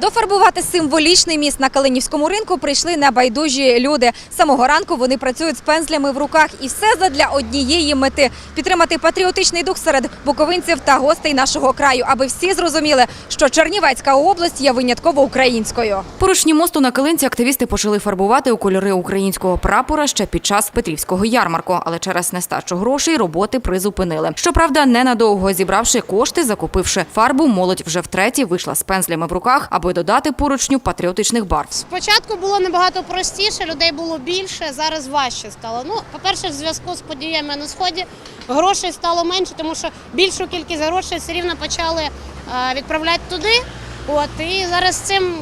Дофарбувати символічний міст на Калинівському ринку прийшли небайдужі люди. Самого ранку вони працюють з пензлями в руках, і все задля однієї мети підтримати патріотичний дух серед буковинців та гостей нашого краю, аби всі зрозуміли, що Чернівецька область є винятково українською. Поручні мосту на Килинці активісти почали фарбувати у кольори українського прапора ще під час Петрівського ярмарку, але через нестачу грошей роботи призупинили. Щоправда, ненадовго зібравши кошти, закупивши фарбу, молодь вже втретє вийшла з пензлями в руках, аби додати поручню патріотичних барв. Спочатку було набагато простіше, людей було більше, зараз важче стало. Ну, по-перше, в зв'язку з подіями на сході грошей стало менше, тому що більшу кількість грошей все рівно почали е, відправляти туди. От і зараз цим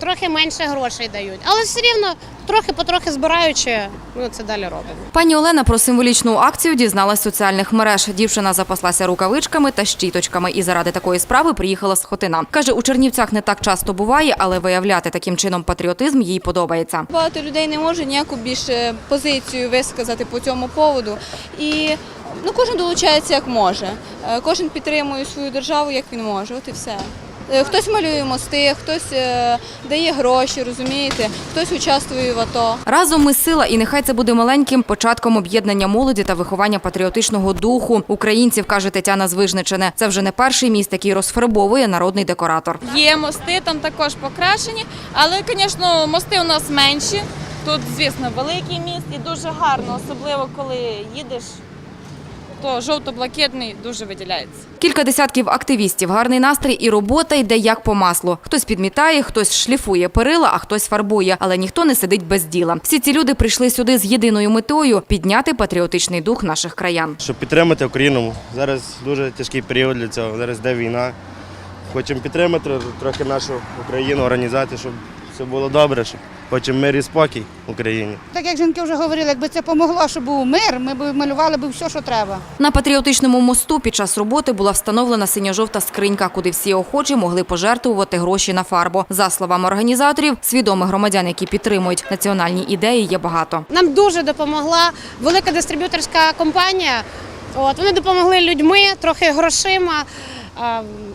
трохи менше грошей дають. Але все рівно трохи потрохи збираючи, ми це далі робимо. Пані Олена про символічну акцію дізналась з соціальних мереж. Дівчина запаслася рукавичками та щіточками і заради такої справи приїхала з Хотина. Каже, у Чернівцях не так часто буває, але виявляти таким чином патріотизм їй подобається. Багато людей не може ніяку більше позицію висказати по цьому поводу. І ну, кожен долучається як може. Е, Кожен підтримує свою державу, як він може. От і все. Е, Хтось малює мости, хтось е, дає гроші, розумієте, хтось участвує в АТО. Разом ми сила, і нехай це буде маленьким початком об'єднання молоді та виховання патріотичного духу українців, каже Тетяна Звижничене. Це вже не перший міст, який розфарбовує народний декоратор. Є мости, там також покрашені, але, звісно, мости у нас менші. Тут, звісно, великий міст і дуже гарно, особливо коли їдеш, то жовто-блакитний дуже виділяється. Кілька десятків активістів, гарний настрій і робота йде як по маслу. Хтось підмітає, хтось шліфує перила, а хтось фарбує, але ніхто не сидить без діла. Всі ці люди прийшли сюди з єдиною метою підняти патріотичний дух наших краян. щоб підтримати Україну. Зараз дуже тяжкий період для цього. Зараз йде війна. Хочемо підтримати трохи нашу Україну, організацію, щоб все було добре, щоб хочемо мир і спокій в Україні. Так як жінки вже говорили, якби це допомогло, щоб був мир, ми б малювали б все, що треба. На патріотичному мосту під час роботи була встановлена синьо-жовта скринька, куди всі охочі могли пожертвувати гроші на фарбу. За словами організаторів, свідомих громадян, які підтримують національні ідеї, є багато. Нам дуже допомогла велика дистриб'юторська компанія. От, вони допомогли людьми, трохи грошима,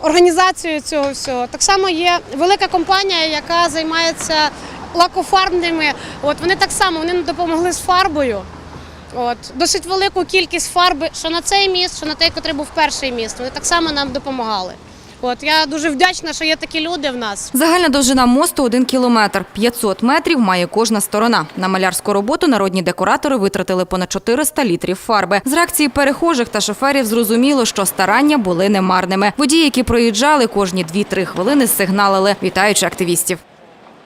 організацією цього всього. Так само є велика компанія, яка займається лакофарбними. От, вони так само вони допомогли з фарбою. От, досить велику кількість фарби, що на цей міст, що на той, який був перший міст. Вони так само нам допомагали. От, я дуже вдячна, що є такі люди в нас. Загальна довжина мосту – 1 кілометр. 500 метрів має кожна сторона. На малярську роботу народні декоратори витратили понад 400 літрів фарби. З реакції перехожих та шоферів зрозуміло, що старання були немарними. Водії, які проїжджали, кожні 2-3 хвилини сигналили, вітаючи активістів.